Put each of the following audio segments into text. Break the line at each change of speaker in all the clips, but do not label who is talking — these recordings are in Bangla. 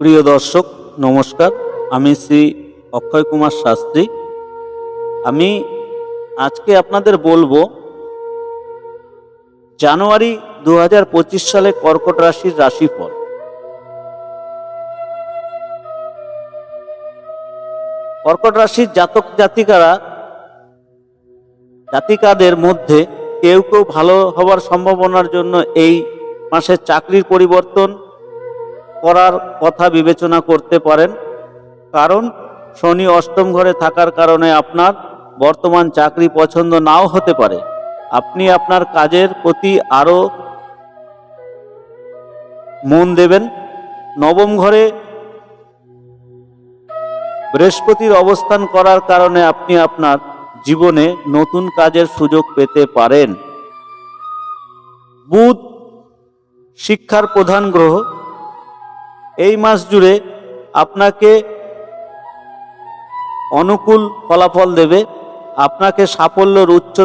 প্রিয় দর্শক, নমস্কার। আমি শ্রী অক্ষয় কুমার শাস্ত্রী। আমি আজকে আপনাদের বলব, জানুয়ারি দু হাজার পঁচিশ সালে কর্কট রাশির রাশিফল। কর্কট রাশির জাতক জাতিকারা, জাতিকাদের মধ্যে কেউ কেউ ভালো হওয়ার সম্ভাবনার জন্য এই মাসে চাকরির পরিবর্তন করার কথা বিবেচনা করতে পারেন। কারণ শনি অষ্টম ঘরে থাকার কারণে আপনার বর্তমান চাকরি পছন্দ নাও হতে পারে। আপনি আপনার কাজের প্রতি আরও মন দেবেন। নবম ঘরে বৃহস্পতির অবস্থান করার কারণে আপনি আপনার জীবনে নতুন কাজের সুযোগ পেতে পারেন। বুধ শিক্ষার প্রধান গ্রহ। এই মাস জুড়ে আপনাকে অনুকূল ফলাফল দেবে, আপনাকে সাফল্যের উচ্চ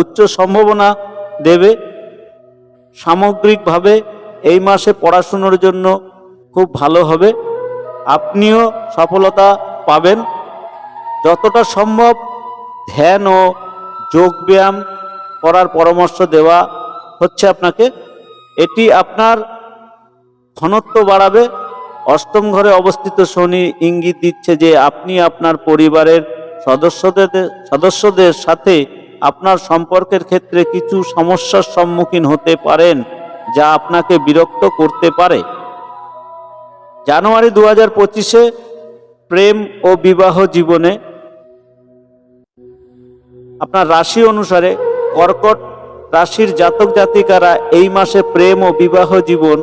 উচ্চ সম্ভাবনা দেবে। সামগ্রিকভাবে এই মাসে পড়াশুনোর জন্য খুব ভালো হবে। আপনিও সফলতা পাবেন। যতটা সম্ভব ধ্যান ও যোগব্যায়াম করার পরামর্শ দেওয়া হচ্ছে আপনাকে। এটি আপনার ঘনত্ব বাড়াবে। অষ্টম ঘরে অবস্থিত শনি ইঙ্গিত দিচ্ছে যে আপনি আপনার পরিবারের সদস্যদের সদস্যদের সাথে আপনার সম্পর্কের ক্ষেত্রে কিছু সমস্যার সম্মুখীন হতে পারেন, যা আপনাকে বিরক্ত করতে পারে। জানুয়ারি দু হাজার পঁচিশে প্রেম ও বিবাহ জীবনে আপনার রাশি অনুসারে কর্কট রাশির জাতক জাতিকারা এই মাসে প্রেম ও বিবাহ জীবন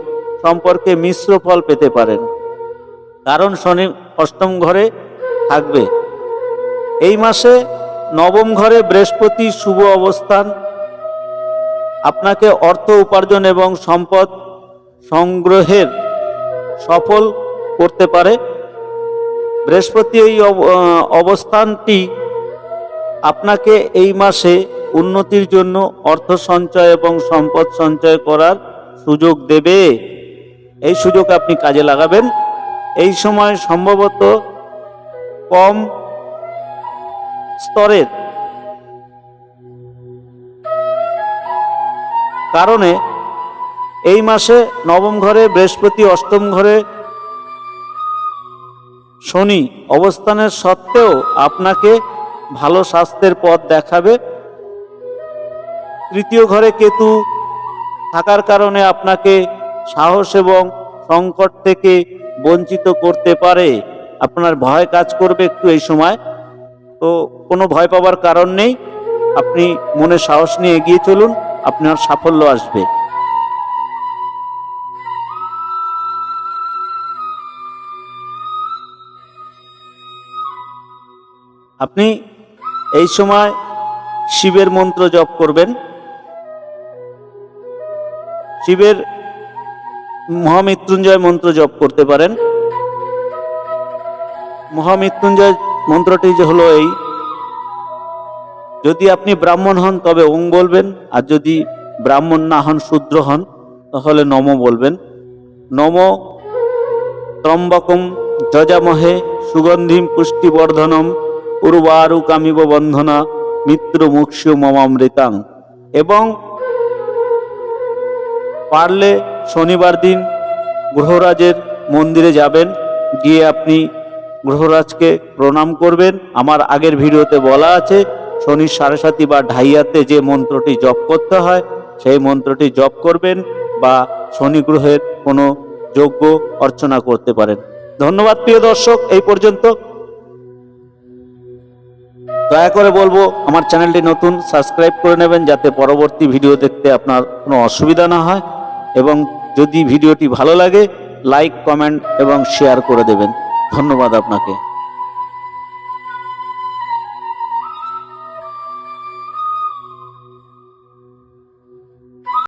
সম্পর্কে মিশ্র ফল পেতে পারেন। কারণ শনি অষ্টম ঘরে থাকবে। এই মাসে নবম ঘরে বৃহস্পতি শুভ অবস্থান। আপনাকে অর্থ উপার্জন এবং সম্পদ সংগ্রহের সফল করতে পারে। বৃহস্পতি এই অব- অবস্থানটি আপনাকে এই মাসে উন্নতির জন্য অর্থ সঞ্চয় এবং সম্পদ সঞ্চয় করার সুযোগ দেবে। এই সুযোগ আপনি কাজে লাগাবেন। এই সময় সম্ভবত কম স্তরের কারণে এই মাসে নবম ঘরে, বৃহস্পতি অষ্টম ঘরে শনি অবস্থানের সত্ত্বেও আপনাকে ভালো স্বাস্থ্যের পথ দেখাবে। তৃতীয় ঘরে কেতু থাকার কারণে আপনাকে সাহস এবং সংকট থেকে বঞ্চিত করতে পারে। আপনার ভয় কাজ করবে একটু এই সময়। তো কোনো ভয় পাওয়ার কারণ নেই। আপনি মনে সাহস নিয়ে এগিয়ে চলুন। আপনার সাফল্য আসবে। আপনি এই সময় শিবের মন্ত্র জপ করবেন। শিবের মহামৃত্যুঞ্জয় মন্ত্র জপ করতে পারেন। মহামৃত্যুঞ্জয় মন্ত্রটি যে হলো এই, যদি আপনি ব্রাহ্মণ হন তবে ওং বলবেন, আর যদি ব্রাহ্মণ না হন, শূদ্র হন, তাহলে নম বলবেন। নম ত্রম্বকম যজামহে সুগন্ধিম পুষ্টিবর্ধনম উর্বারুকামিব বন্ধনা মিত্র মুক্ষু মমামৃতাং। এবং পারলে শনিবার দিন গ্রহরাজের মন্দিরে যাবেন। গিয়ে আপনি গ্রহরাজকে প্রণাম করবেন। আমার আগের ভিডিওতে বলা আছে, শনির সাড়ে সাতি বা ঢাইয়াতে যে মন্ত্রটি জপ করতে হয়, সেই মন্ত্রটি জপ করবেন বা শনি গ্রহের কোনো যজ্ঞ অর্চনা করতে পারেন। ধন্যবাদ প্রিয় দর্শক, এই পর্যন্ত। দয়া করে বলব, আমার চ্যানেলটি নতুন, সাবস্ক্রাইব করে নেবেন যাতে পরবর্তী ভিডিও দেখতে আপনার কোনো অসুবিধা না হয়। এবং যদি ভিডিওটি ভালো লাগে লাইক কমেন্ট এবং শেয়ার করে দেবেন। ধন্যবাদ আপনাকে।